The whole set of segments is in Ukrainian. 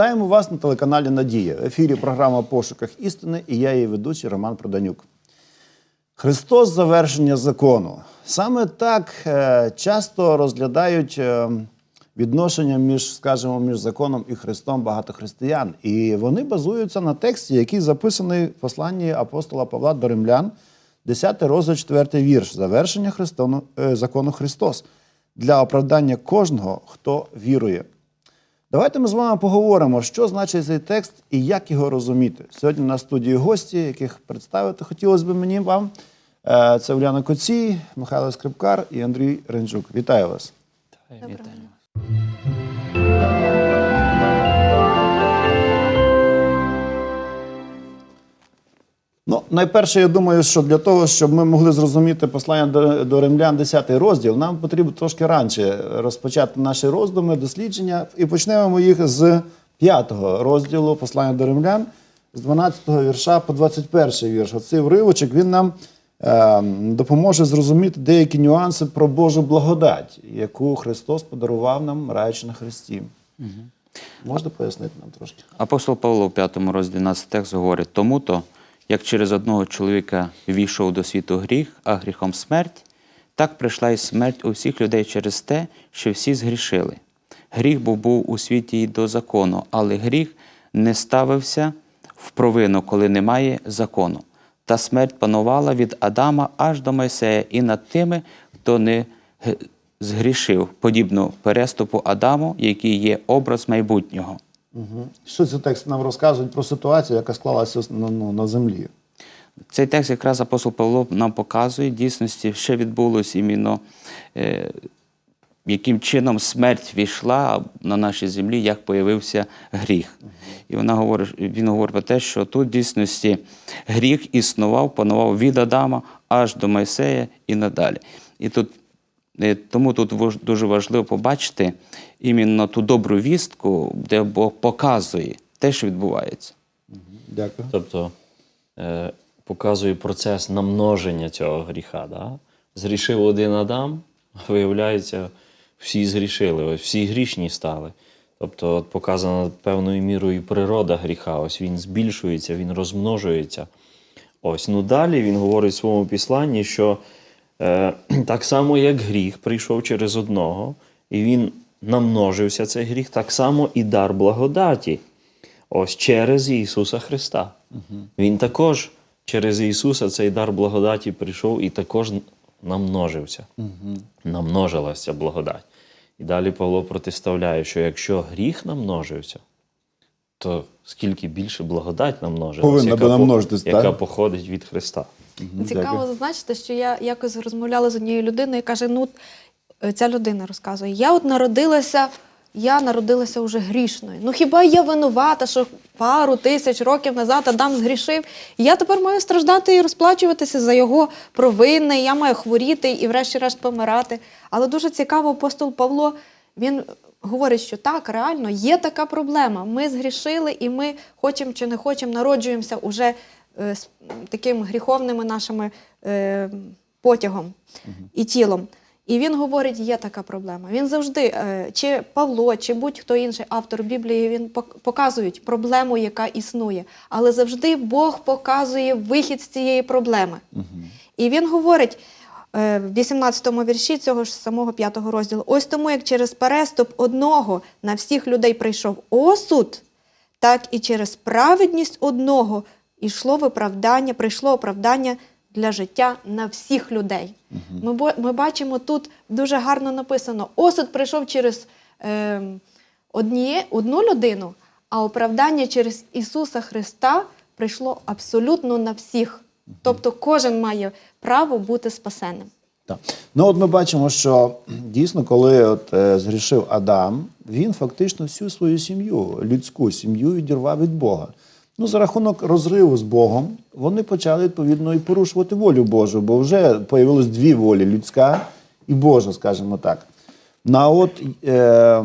Вітаємо вас на телеканалі Надія. В ефірі програма Пошуках істини і я її ведучий Роман Проданюк. Христос завершення закону. Саме так е, часто розглядають е, відношення між, скажімо, між законом і Христом багато християн. І вони базуються на тексті, який записаний в посланні апостола Павла до Римлян, 10 розділ, 4 вірш. Завершення Христону, е, закону Христос для оправдання кожного, хто вірує. Давайте ми з вами поговоримо, що значить цей текст і як його розуміти. Сьогодні на студії гості, яких представити хотілося б мені вам. Е, Це Уляна Коцій, Михайло Скрипкар і Андрій Ренджук. Вітаю вас. Вітаю. Ну, найперше, я думаю, що для того, щоб ми могли зрозуміти послання до, до римлян 10 розділ, нам потрібно трошки раніше розпочати наші роздуми, дослідження, і почнемо ми їх з 5 розділу послання до римлян, з 12 вірша по 21 вірш. Оцей вривочок він нам е, допоможе зрозуміти деякі нюанси про Божу благодать, яку Христос подарував нам, мраючи на Христі. Можна пояснити нам трошки? Апостол Павло в 5 розділі 12 текст говорить, тому-то, як через одного чоловіка війшов до світу гріх, а гріхом смерть, так прийшла і смерть у всіх людей через те, що всі згрішили. Гріх був, був у світі і до закону, але гріх не ставився в провину, коли немає закону. Та смерть панувала від Адама аж до Мойсея і над тими, хто не згрішив, подібно переступу Адаму, який є образ майбутнього. Угу. Що ці тексти нам розказують про ситуацію, яка склалася ну, на землі? Цей текст якраз апостол Павло нам показує дійсності, що відбулося іменно, е, яким чином смерть війшла на нашій землі, як появився гріх. І вона говорить, він говорить про те, що тут дійсності гріх існував, панував від Адама аж до Мойсея і надалі. І тут, тому тут дуже важливо побачити іменно ту добру вістку, де Бог показує те, що відбувається. Дякую. Тобто е, показує процес намноження цього гріха. Да? Згрішив один Адам, виявляється, всі згрішили, ось всі грішні стали. Тобто от показана певною мірою природа гріха. Ось він збільшується, він розмножується. Ось ну далі він говорить в своєму післанні, що е, так само, як гріх прийшов через одного, і він намножився цей гріх, так само і дар благодаті. Ось через Ісуса Христа. Він також через Ісуса цей дар благодаті прийшов і також намножився. Намножилася благодать. І далі Павло протиставляє, що якщо гріх намножився, то скільки більше благодать би по- намножитись, яка походить від Христа. Цікаво Дякую. зазначити, що я якось розмовляла з однією людиною і каже: ну, е, ця людина розказує: я от народилася, я народилася вже грішною. Ну хіба я винувата, що пару тисяч років назад Адам згрішив? І я тепер маю страждати і розплачуватися за його провини, я маю хворіти і, врешті-решт, помирати. Але дуже цікаво, апостол Павло він говорить, що так, реально є така проблема. Ми згрішили, і ми хочемо чи не хочемо, народжуємося уже таким гріховними нашими е, потягом і тілом. І він говорить, є така проблема. Він завжди, е, чи Павло, чи будь-хто інший автор Біблії, він показують проблему, яка існує. Але завжди Бог показує вихід з цієї проблеми. І він говорить е, в 18-му вірші цього ж самого п'ятого розділу: ось тому, як через переступ одного на всіх людей прийшов осуд, так і через праведність одного йшло виправдання, прийшло оправдання для життя на всіх людей. Ми, бо- ми бачимо тут дуже гарно написано: осуд прийшов через е, одні, одну людину, а оправдання через Ісуса Христа прийшло абсолютно на всіх. Тобто кожен має право бути спасеним. Так. Ну от ми бачимо, що дійсно, коли от, е, згрішив Адам, він фактично всю свою сім'ю, людську сім'ю, відірвав від Бога. Ну, за рахунок розриву з Богом, вони почали відповідно і порушувати волю Божу, бо вже появилось дві волі: людська і Божа, скажімо так. Ну, а от е,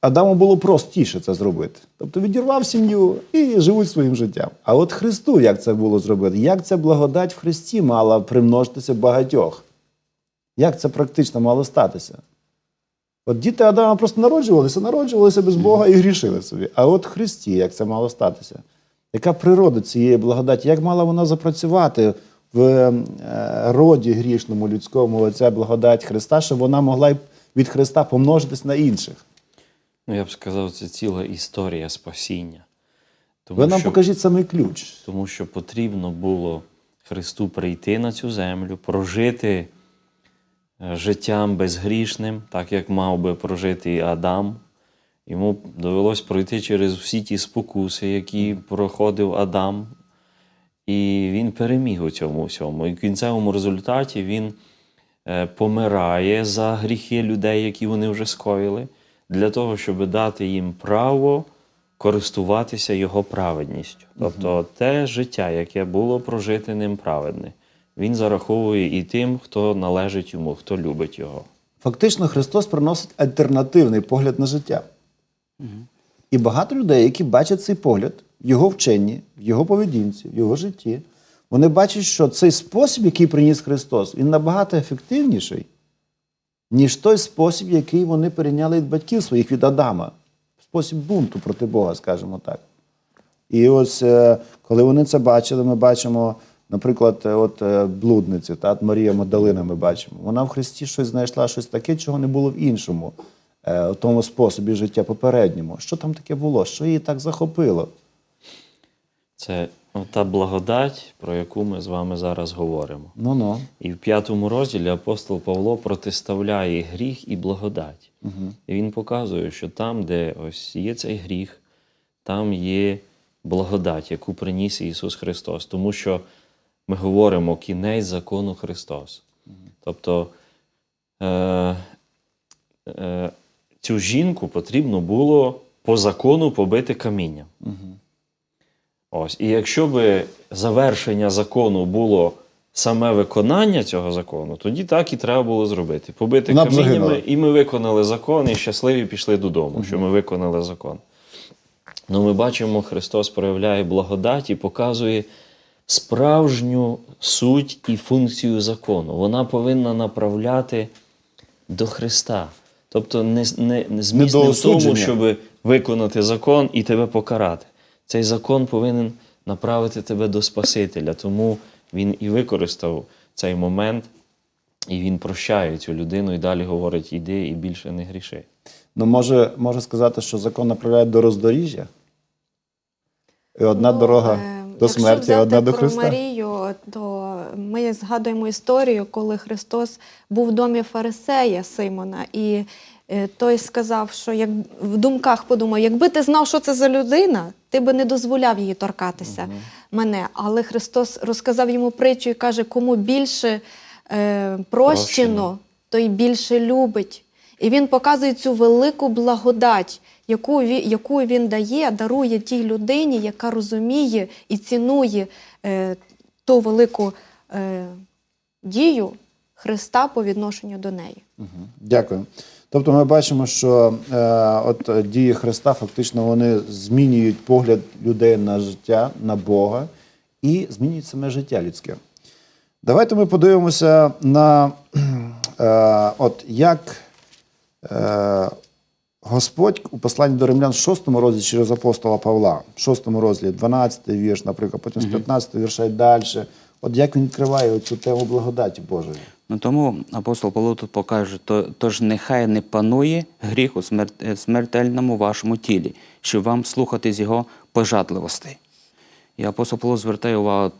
Адаму було простіше це зробити. Тобто відірвав сім'ю і живуть своїм життям. А от Христу як це було зробити? Як ця благодать в Христі мала примножитися багатьох? Як це практично мало статися? От діти Адама просто народжувалися, народжувалися без Бога і грішили собі. А от Христі, як це мало статися? Яка природа цієї благодаті? Як мала вона запрацювати в е, роді грішному людському оця благодать Христа, щоб вона могла від Христа помножитись на інших? Ну, я б сказав, це ціла історія спасіння. Тому Ви нам що, покажіть самий ключ. тому що потрібно було Христу прийти на цю землю, прожити е, життям безгрішним, так як мав би прожити і Адам. Йому довелось пройти через всі ті спокуси, які проходив Адам. І він переміг у цьому всьому. І в кінцевому результаті він е, помирає за гріхи людей, які вони вже скоїли, для того, щоб дати їм право користуватися його праведністю. Тобто те життя, яке було прожите ним праведне, він зараховує і тим, хто належить йому, хто любить його. Фактично, Христос приносить альтернативний погляд на життя. І багато людей, які бачать цей погляд його вченні, в його поведінці, в його житті, вони бачать, що цей спосіб, який приніс Христос, він набагато ефективніший, ніж той спосіб, який вони перейняли від батьків своїх від Адама. Спосіб бунту проти Бога, скажімо так. І ось е, коли вони це бачили, ми бачимо, наприклад, е, от е, блудниці, та от Марія Магдалина ми бачимо. Вона в Христі щось знайшла, щось таке, чого не було в іншому, е, в тому способі життя попередньому. Що там таке було? Що її так захопило? Це та благодать, про яку ми з вами зараз говоримо. Ну ну. І в п'ятому розділі апостол Павло протиставляє гріх і благодать. І він показує, що там, де ось є цей гріх, там є благодать, яку приніс Ісус Христос. Тому що ми говоримо кінець закону Христос. Тобто е, е, цю жінку потрібно було по закону побити камінням. Ось. І якщо би завершення закону було саме виконання цього закону, тоді так і треба було зробити. Побити Вона б каміннями, загинула. і ми виконали закон, і щасливі пішли додому, що ми виконали закон. Ну, ми бачимо, Христос проявляє благодать і показує справжню суть і функцію закону. Вона повинна направляти до Христа. Тобто не, не, не зміст не в тому, щоб виконати закон і тебе покарати. Цей закон повинен направити тебе до Спасителя. Тому він і використав цей момент, і він прощає цю людину і далі говорить: іди і більше не гріши. Ну, може, може сказати, що закон направляє до роздоріжжя? І одна Ну, дорога е, до смерті, а одна до Христа. Марію, то ми згадуємо історію, коли Христос був в домі фарисея Симона, і е, той сказав, що як в думках подумав, якби ти знав, що це за людина, ти би не дозволяв їй торкатися мене. Але Христос розказав йому притчу і каже, кому більше е, прощено, той більше любить. І він показує цю велику благодать, яку він, яку він дає, дарує тій людині, яка розуміє і цінує е, ту велику е, дію Христа по відношенню до неї. Дякую. Тобто ми бачимо, що е, от е, дії Христа фактично вони змінюють погляд людей на життя, на Бога і змінюють саме життя людське. Давайте ми подивимося на е, от як е, Господь у посланні до римлян в 6 розділі через апостола Павла, в 6 розділі, 12 вірш, наприклад, потім з 15 вірша і далі. От як він відкриває цю тему благодаті Божої. Ну тому апостол Павло тут покаже, то, тож нехай не панує гріх у е, смертельному вашому тілі, щоб вам слухати з його пожадливостей. І апостол Павло звертає увагу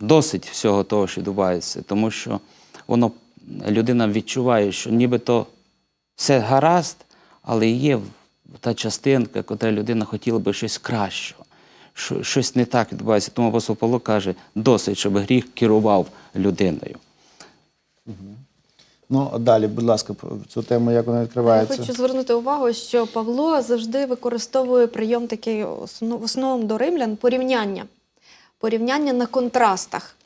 досить всього того, що відбувається, тому що воно людина відчуває, що нібито все гаразд, але є та частинка, котра людина хотіла би щось кращого. Що, щось не так відбувається. Тому апостол Павло каже, досить, щоб гріх керував людиною. Ну, далі, будь ласка, цю тему, як вона відкривається. Я хочу звернути увагу, що Павло завжди використовує прийом такий в основному до римлян порівняння. Порівняння на контрастах.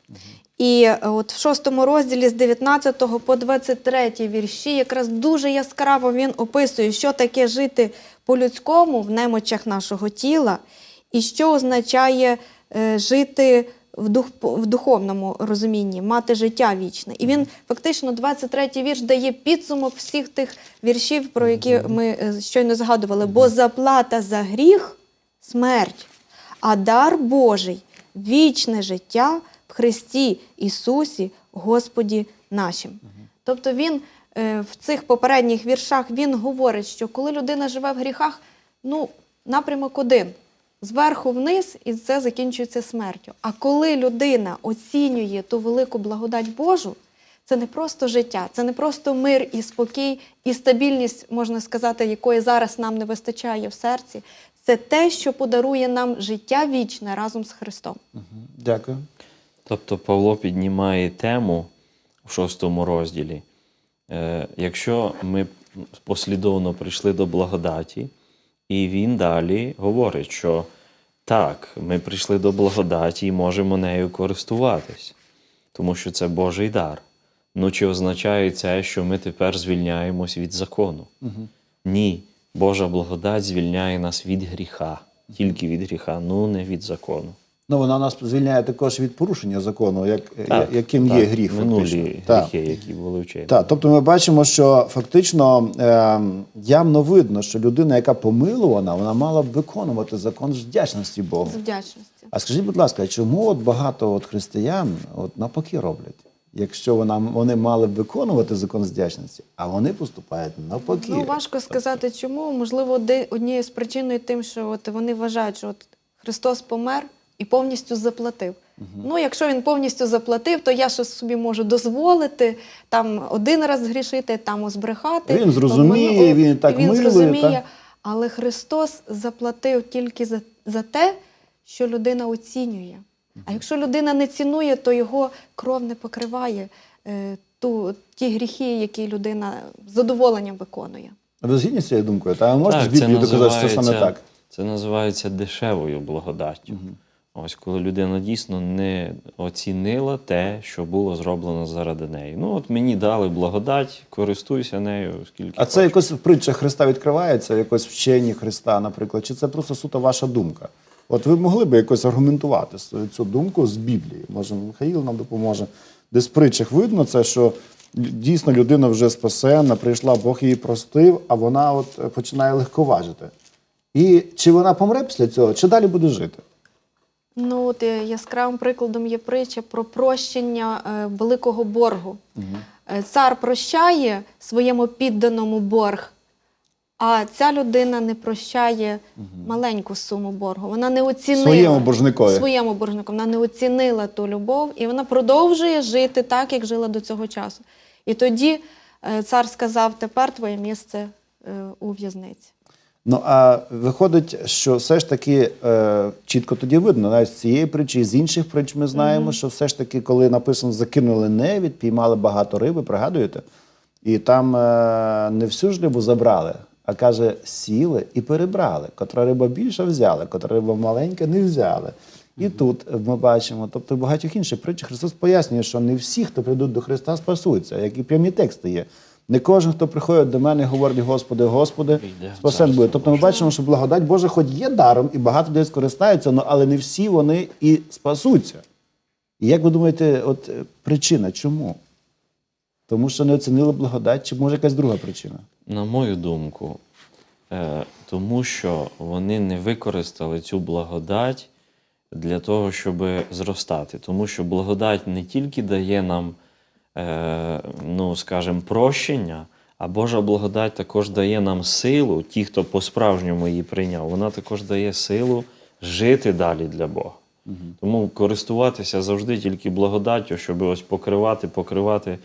І е, от в шостому розділі з 19 по 23 вірші якраз дуже яскраво він описує, що таке жити по-людському в немочах нашого тіла, і що означає е, жити в, дух, в духовному розумінні, мати життя вічне. І він фактично 23-й вірш дає підсумок всіх тих віршів, про які ми е, щойно згадували. Бо заплата за гріх смерть, а дар Божий вічне життя в Христі Ісусі, Господі нашим. Тобто він е, в цих попередніх віршах він говорить, що коли людина живе в гріхах, ну, напрямок один. Зверху вниз, і це закінчується смертю. А коли людина оцінює ту велику благодать Божу, це не просто життя, це не просто мир і спокій, і стабільність, можна сказати, якої зараз нам не вистачає в серці. Це те, що подарує нам життя вічне разом з Христом. Дякую. Тобто Павло піднімає тему в шостому розділі. Е, якщо ми послідовно прийшли до благодаті, і він далі говорить, що так, ми прийшли до благодаті і можемо нею користуватись, тому що це Божий дар. Ну чи означає це, що ми тепер звільняємось від закону? Ні. Божа благодать звільняє нас від гріха, тільки від гріха, ну не від закону. Ну, вона нас звільняє також від порушення закону, як, Так, яким так, є гріх. Минулі фактично. Так. гріхи, які були вчені. Так, тобто ми бачимо, що фактично е, явно видно, що людина, яка помилувана, вона мала б виконувати закон з вдячності Богу. З вдячності. А скажіть, будь ласка, чому от багато от християн от навпаки роблять? Якщо вона, вони мали б виконувати закон з вдячності, а вони поступають навпаки. Ну, важко сказати, чому. Можливо, однією з причин тим, що от вони вважають, що от Христос помер і повністю заплатив. Ну, якщо він повністю заплатив, то я щось собі можу дозволити там один раз згрішити, там збрехати. Він зрозуміє, Обману- він так він милує, зрозуміє. так? Але Христос заплатив тільки за, за те, що людина оцінює. А якщо людина не цінує, то його кров не покриває е, ту, ті гріхи, які людина з задоволенням виконує. Ви згідні з цією думкою? Та можете з Біблії доказати, що саме так? Це називається дешевою благодаттю. Ось коли людина дійсно не оцінила те, що було зроблено заради неї. Ну, от мені дали благодать, користуйся нею, скільки. А це хочеш. якось в притчах Христа відкривається, якось вчені Христа, наприклад, чи це просто суто ваша думка? От ви могли б якось аргументувати свою цю думку з Біблії. Може, Михаїл нам допоможе. Десь в притчах видно це, що дійсно людина вже спасена, прийшла, Бог її простив, а вона от е, починає легковажити. І чи вона помре після цього, чи далі буде жити? Ну, от е, яскравим прикладом є притча про прощення е, великого боргу. Е, Цар прощає своєму підданому борг, а ця людина не прощає маленьку суму боргу. Вона не оцінила Своєму боржникові. своєму боржнику. Вона не оцінила ту любов, і вона продовжує жити так, як жила до цього часу. І тоді цар сказав: тепер твоє місце у в'язниці. Ну а виходить, що все ж таки е, чітко тоді видно, навіть з цієї притчі, і з інших притч ми знаємо, що все ж таки, коли написано закинули невід, піймали багато риби, пригадуєте? І там е, не всю ж рибу забрали, а каже, сіли і перебрали. Котра риба більша взяли, котра риба маленька не взяли. І тут ми бачимо, тобто в багатьох інших притчах Христос пояснює, що не всі, хто прийдуть до Христа, спасуться, як і прямі тексти є. Не кожен, хто приходить до мене і говорить, Господи, Господи, спасен буде. Тобто ми бачимо, що благодать Божа хоч є даром, і багато людей скористаються, але не всі вони і спасуться. І як ви думаєте, от е, причина чому? Тому що не оцінили благодать, чи може якась друга причина? На мою думку, е, тому що вони не використали цю благодать для того, щоб зростати. Тому що благодать не тільки дає нам, ну, скажімо, прощення, а Божа благодать також дає нам силу, ті, хто по-справжньому її прийняв, вона також дає силу жити далі для Бога. Тому користуватися завжди тільки благодаттю, щоб ось покривати, покривати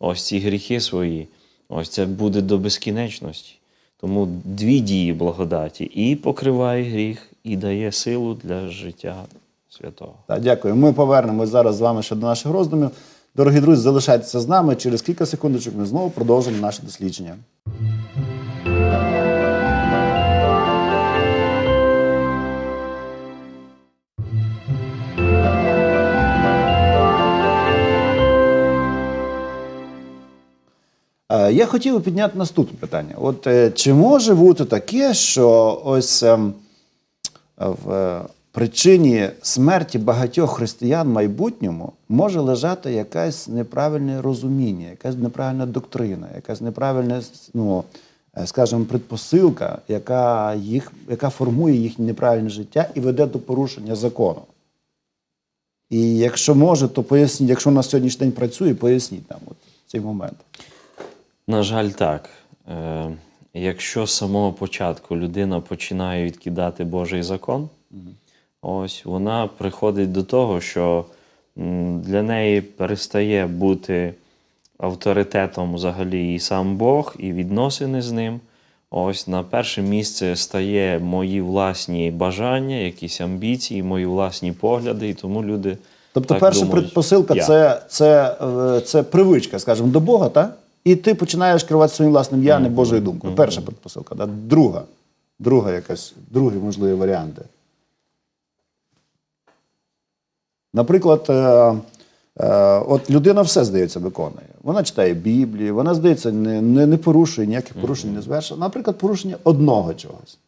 ось ці гріхи свої. Ось це буде до безкінечності. Тому дві дії благодаті і покриває гріх, і дає силу для життя святого. Так, дякую. Ми повернемось зараз з вами ще до наших роздумів. Дорогі друзі, залишайтеся з нами. Через кілька секундочок ми знову продовжимо наше дослідження. Е, Я хотів підняти наступне питання. От е, чи може бути таке, що ось ем, в, причині смерті багатьох християн в майбутньому може лежати якесь неправильне розуміння, якась неправильна доктрина, якась неправильна, ну, е, скажімо, предпосилка, яка, їх, яка формує їхнє неправильне життя і веде до порушення закону. І якщо може, то поясніть, якщо на сьогоднішній день працює, поясніть нам от цей момент. На жаль, так. Е, якщо з самого початку людина починає відкидати Божий закон, ось вона приходить до того, що для неї перестає бути авторитетом взагалі і сам Бог, і відносини з ним. Ось на перше місце стає мої власні бажання, якісь амбіції, мої власні погляди, і тому люди. Тобто, так перша думають, предпосилка я. це, це, е, це привичка, скажімо, до Бога, так? І ти починаєш керувати своїм власним я, не Божою думкою. Перша предпосилка. Да? Друга. Друга якась, другі можливі варіанти. Наприклад, е, е, от людина все, здається, виконує. Вона читає Біблію, вона, здається, не, не, не порушує, ніяких порушень не звершує. Наприклад, порушення одного чогось.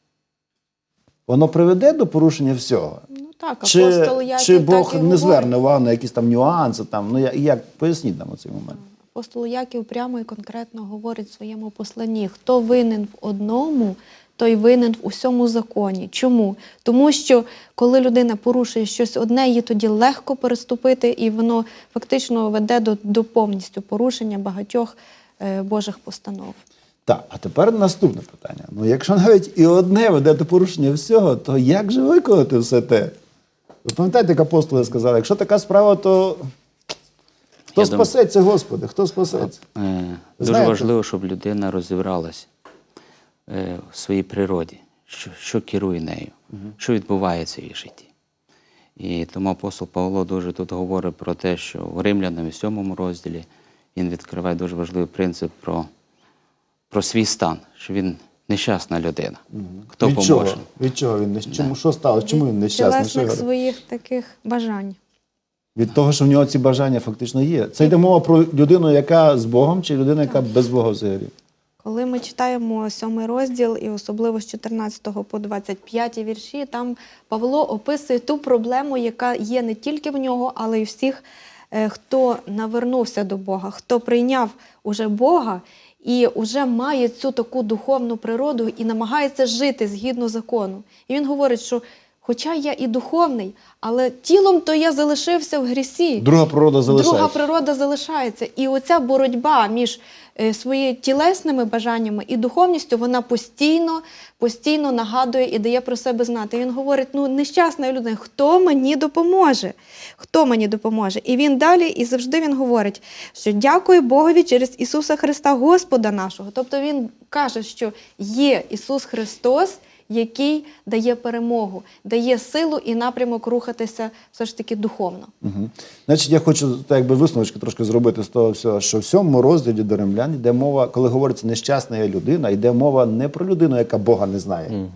Воно приведе до порушення всього. Ну так, Чи, апостол Яків чи так Бог і не зверне увагу на якісь там нюанси? Там, ну, як, як? Поясніть нам цей момент. Апостол Яків прямо і конкретно говорить в своєму посланні: хто винен в одному, той винен в усьому законі. Чому? Тому що коли людина порушує щось одне, її тоді легко переступити, і воно фактично веде до, до повністю порушення багатьох е, Божих постанов. Так, а тепер наступне питання. Ну, якщо навіть і одне веде до порушення всього, то як же виконати все те? Ви пам'ятаєте, як апостоли сказали, якщо така справа, то хто Я думаю- спасеться, Господи, хто спасеться? Е, Дуже Знаєте- важливо, щоб людина розібралась в своїй природі, що, що керує нею, що відбувається в її житті. І тому апостол Павло дуже тут говорить про те, що в Римлянам, в сьомому розділі він відкриває дуже важливий принцип про, про свій стан, що він нещасна людина. Хто Від поможе? чого? Від чого він не чому? Що сталося? Чому він нещасний? Тілесних його- своїх таких бажань. Від того, що в нього ці бажання фактично є. Це йде мова про людину, яка з Богом, чи людину, яка без Бога взагалі. Коли ми читаємо сьомий розділ, і особливо з 14 по 25 вірші, там Павло описує ту проблему, яка є не тільки в нього, але й всіх, е, хто навернувся до Бога, хто прийняв уже Бога і вже має цю таку духовну природу і намагається жити згідно закону. І він говорить, що хоча я і духовний, але тілом то я залишився в грісі. Друга природа залишається. Друга природа залишається. І оця боротьба між е, своїми тілесними бажаннями і духовністю, вона постійно, постійно нагадує і дає про себе знати. Він говорить: ну, нещасна людина, хто мені допоможе? Хто мені допоможе? І він далі і завжди він говорить, що дякую Богові через Ісуса Христа, Господа нашого. Тобто він каже, що є Ісус Христос. Який дає перемогу, дає силу і напрямок рухатися все ж таки духовно. Угу. Значить, я хочу так якби висновочки трошки зробити з того всього, що в сьомому розділі до римлян йде мова, коли говориться нещасна є людина, йде мова не про людину, яка Бога не знає,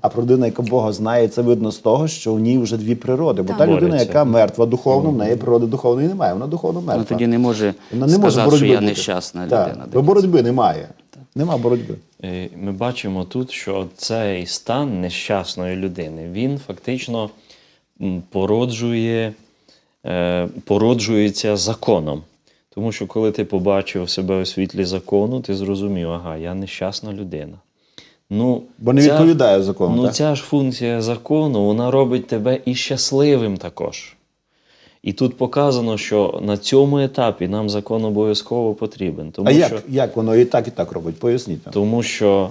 а про людину, яка Бога знає. Це видно з того, що в ній вже дві природи. Бо Так. та людина, яка мертва духовно, в неї природи духовної немає. Вона духовно мертва. Ну, тоді не може Вона не може боротьби що я бути. нещасна Так, людина. Бо боротьби немає. Нема боротьби. Ми бачимо тут, що цей стан нещасної людини він фактично породжує, е, породжується законом. Тому що коли ти побачив себе у світлі закону, ти зрозумів, ага, я нещасна людина. Ну, Бо не ця- відповідає закону. Ну, так? ця ж функція закону, вона робить тебе і щасливим також. І тут показано, що на цьому етапі нам закон обов'язково потрібен. Тому а як, що як воно і так, і так робить? Поясніть нам. тому що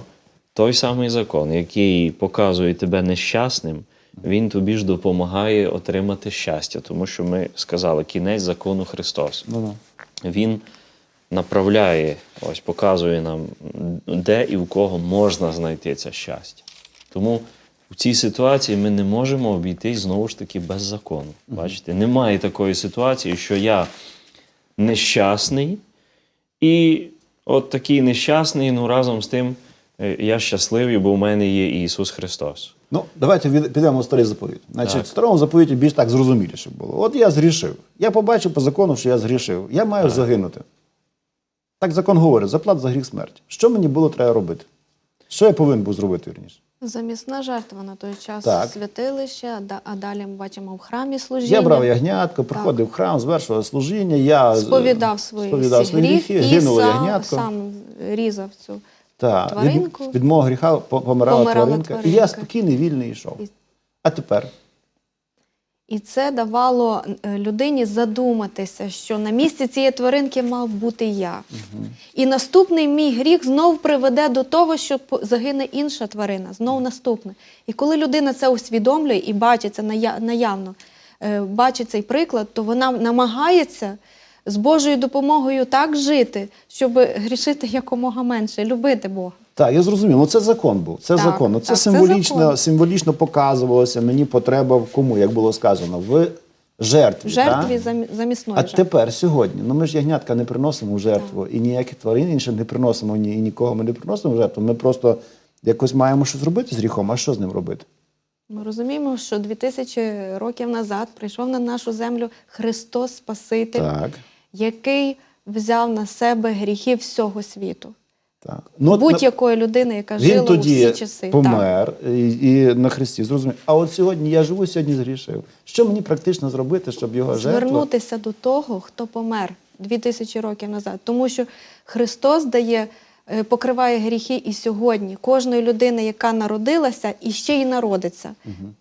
той самий закон, який показує тебе нещасним, він тобі ж допомагає отримати щастя. Тому що ми сказали, кінець закону Христос. Ну-ну. Він направляє, ось показує нам, де і в кого можна знайти це щастя. Тому в цій ситуації ми не можемо обійтись знову ж таки без закону. Бачите, немає такої ситуації, що я нещасний, і от такий нещасний, ну разом з тим е, я щасливий, бо в мене є Ісус Христос. Ну, давайте підемо в старий заповіт. Значить, Так. в старому заповіті більш так зрозуміліше було. От я згрішив. Я побачив по закону, що я згрішив. Я маю загинути. Так закон говорить: заплат за гріх смерть. Що мені було треба робити? Що я повинен був зробити вірніше? Замісна жертва на той час Так. святилище, а да- а далі ми бачимо в храмі служіння. Я брав ягнятко, приходив в храм, звершував служіння, я сповідав свої, сповідав свої гріхи гріхи, і гинуло сам, ягнятко. сам різав цю. Так, тваринку. Від, від мого гріха помирала, Помирала тваринка, і я спокійний, вільний йшов. І- А тепер І це давало е, людині задуматися, що на місці цієї тваринки мав бути я. І наступний мій гріх знов приведе до того, що загине інша тварина, знов наступне. І коли людина це усвідомлює і бачить це наявно, е, бачить цей приклад, то вона намагається з Божою допомогою так жити, щоб грішити якомога менше, любити Бога. Так, я зрозумів. Ну це закон був. Це Так, закон. Ну, це так, це символічно, закон. символічно показувалося мені потреба в кому, як було сказано, в жертві. В жертві так? замі- замісної А жертви. тепер, сьогодні, ну ми ж ягнятка не приносимо в жертву, і ніяких тварин інших не приносимо, ні, і нікого ми не приносимо в жертву. Ми просто якось маємо щось робити з гріхом, а що з ним робити? Ми розуміємо, що 2000 років назад прийшов на нашу землю Христос Спаситель, Так. який взяв на себе гріхи всього світу. Так. Ну, Будь-якої людини, яка Він жила у всі часи. Так. помер і, і на Христі зрозумів. А от сьогодні я живу, сьогодні згрішив. Що мені практично зробити, щоб його жертва... Звернутися до того, хто помер 2000 років назад. Тому що Христос дає, е, покриває гріхи і сьогодні. Кожної людини, яка народилася і ще й народиться.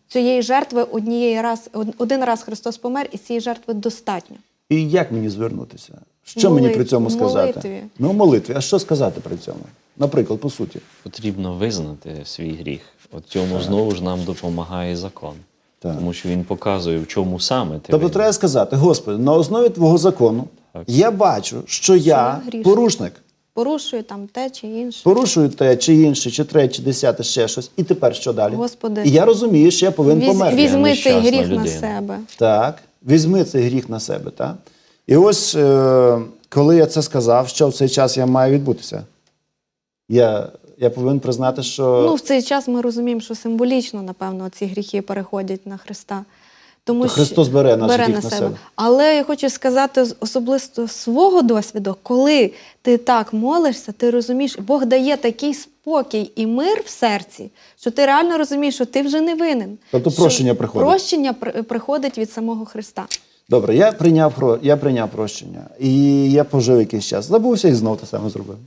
Цієї жертви однієї раз, один раз Христос помер, і цієї жертви достатньо. І як мені звернутися? Що мені при цьому сказати? молитві. Ну, в молитві. А що сказати при цьому? Наприклад, по суті. Потрібно визнати свій гріх. От цьому знову ж нам допомагає закон. Так. Тому що він показує, в чому саме ти Тобто винен. треба сказати, Господи, на основі Твого закону Так. я бачу, що я я грішник. порушник. Порушує там те чи інше. Порушую те, чи інше, чи третє, чи десяте, ще щось. І тепер що далі? Господи, І я розумію, що я повинен Віз- померти. візьми цей гріх на себе. Так, візьми цей гріх на себе. Так? І ось, е, коли я це сказав, що в цей час я маю відбутися? Я, я повинен признати, що Ну, в цей час ми розуміємо, що символічно, напевно, ці гріхи переходять на Христа. Тому То що- Христос бере наш гріх на себе. Але я хочу сказати особисто свого досвіду, коли ти так молишся, ти розумієш, Бог дає такий спокій і мир в серці, що ти реально розумієш, що ти вже не винен. Тобто прощення приходить. Прощення приходить від самого Христа. Добре, я прийняв, я прийняв прощення. І я пожив якийсь час. Забувся і знов те саме зробив.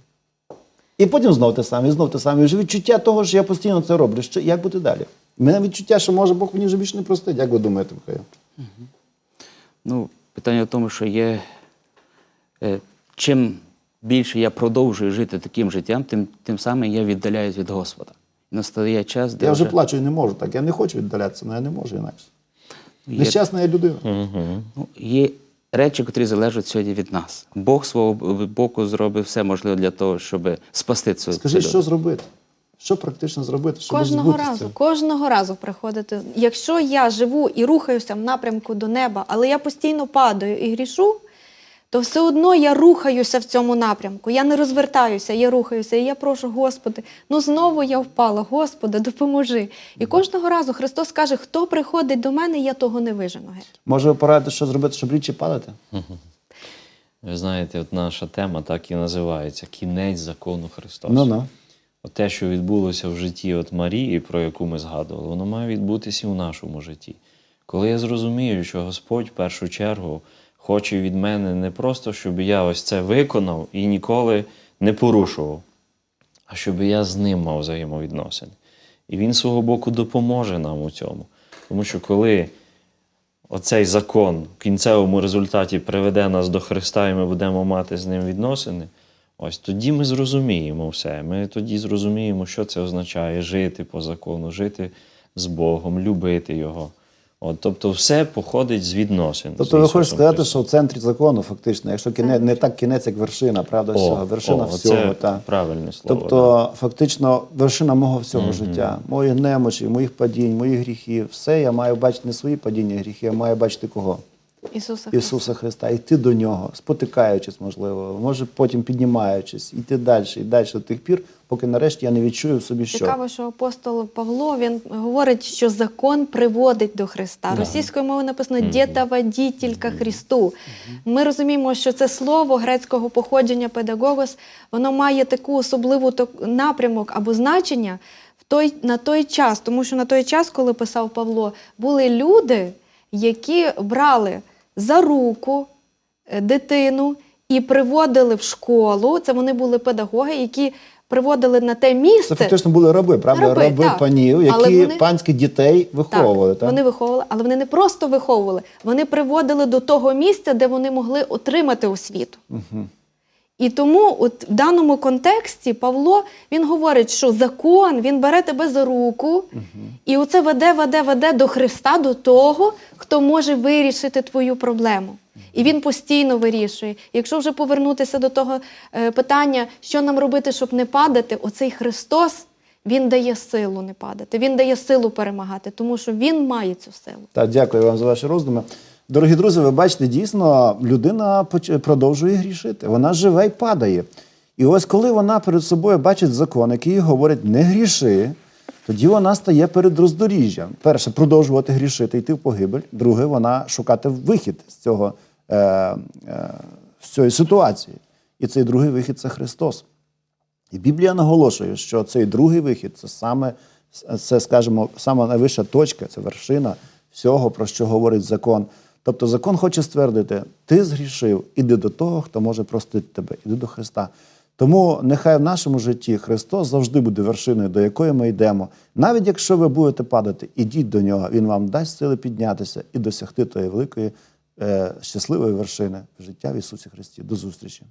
І потім знов те саме, і знов те саме. І вже відчуття того, що я постійно це роблю. Що, як бути далі? У мене відчуття, що може Бог мені вже більше не простить. Як ви думаєте, Михайло? Ну, питання в тому, що є, е, чим більше я продовжую жити таким життям, тим, тим самим я віддаляюсь від Господа. І настає час, де Я вже плачу і не можу так. Я не хочу віддалятися, але я не можу інакше. Є- Нещасна я людина. ну, є речі, котрі залежать сьогодні від нас. Бог свого боку зробив все можливе для того, щоб спасти цю Скажи, цю що зробити? Що практично зробити, щоб Кожного разу, кожного разу приходити. Якщо я живу і рухаюся в напрямку до неба, але я постійно падаю і грішу, то все одно я рухаюся в цьому напрямку. Я не розвертаюся, я рухаюся. І я прошу, Господи, ну знову я впала, Господи, допоможи. І кожного разу Христос каже, хто приходить до мене, я того не вижену. Може, ви порадите, що зробити, щоб річі падати? Ви знаєте, от наша тема так і називається Кінець закону Христос. Ну ну. Те, що відбулося в житті от Марії, про яку ми згадували, воно має відбутися і в нашому житті. Коли я зрозумію, що Господь в першу чергу хоче від мене не просто, щоб я ось це виконав і ніколи не порушував, а щоб я з ним мав взаємовідносини. І він свого боку допоможе нам у цьому. Тому що коли оцей закон в кінцевому результаті приведе нас до Христа, і ми будемо мати з ним відносини, ось тоді ми зрозуміємо все. Ми тоді зрозуміємо, що це означає жити по закону, жити з Богом, любити Його. От, тобто, все походить з відносин. з Тобто ви хочете сказати, що в центрі закону, фактично, якщо кінець, не так кінець, як вершина, правда, всього, вершина о, всього. Це Та. правильне слово. Тобто, фактично, вершина мого всього життя, моїх немочей, моїх падінь, моїх гріхів, все я маю бачити не свої падіння, гріхи, я маю бачити кого? Ісуса Христа. Ісуса Христа, йти до нього, спотикаючись, можливо, може потім піднімаючись, йти далі і далі до тих пір, поки нарешті я не відчую в собі, що. Цікаво, що апостол Павло він говорить, що закон приводить до Христа. Російською мовою написано «дєта водітелька Христу. Ми розуміємо, що це слово грецького походження педагогос, воно має таку особливу напрямок або значення. В той, на той час, тому що на той час, коли писав Павло, були люди, які брали за руку е, дитину і приводили в школу. Це вони були педагоги, які приводили на те Це місце. фактично були раби, правда? Раби, Раби, так. панів, які вони- панських дітей виховували. Так, Вони виховували, але вони не просто виховували, вони приводили до того місця, де вони могли отримати освіту. І тому, от в даному контексті, Павло він говорить, що закон він бере тебе за руку, і оце веде, веде, веде до Христа, до того, хто може вирішити твою проблему. І він постійно вирішує. Якщо вже повернутися до того е, питання, що нам робити, щоб не падати, оцей Христос він дає силу не падати, він дає силу перемагати, тому що він має цю силу. Так, дякую вам за ваші роздуми. Дорогі друзі, ви бачите, дійсно, людина продовжує грішити. Вона живе і падає. І ось коли вона перед собою бачить закон, який говорить не гріши, тоді вона стає перед роздоріжжям. Перше, продовжувати грішити, йти в погибель. Друге, вона шукати вихід з цього е, е, з цієї ситуації. І цей другий вихід це Христос. І Біблія наголошує, що цей другий вихід це саме, це, скажімо, найвища точка, це вершина всього, про що говорить закон. Тобто закон хоче ствердити, ти згрішив, іди до того, хто може простити тебе, іди до Христа. Тому нехай в нашому житті Христос завжди буде вершиною, до якої ми йдемо. Навіть якщо ви будете падати, ідіть до нього, Він вам дасть сили піднятися і досягти тої великої е, щасливої вершини життя в Ісусі Христі. До зустрічі!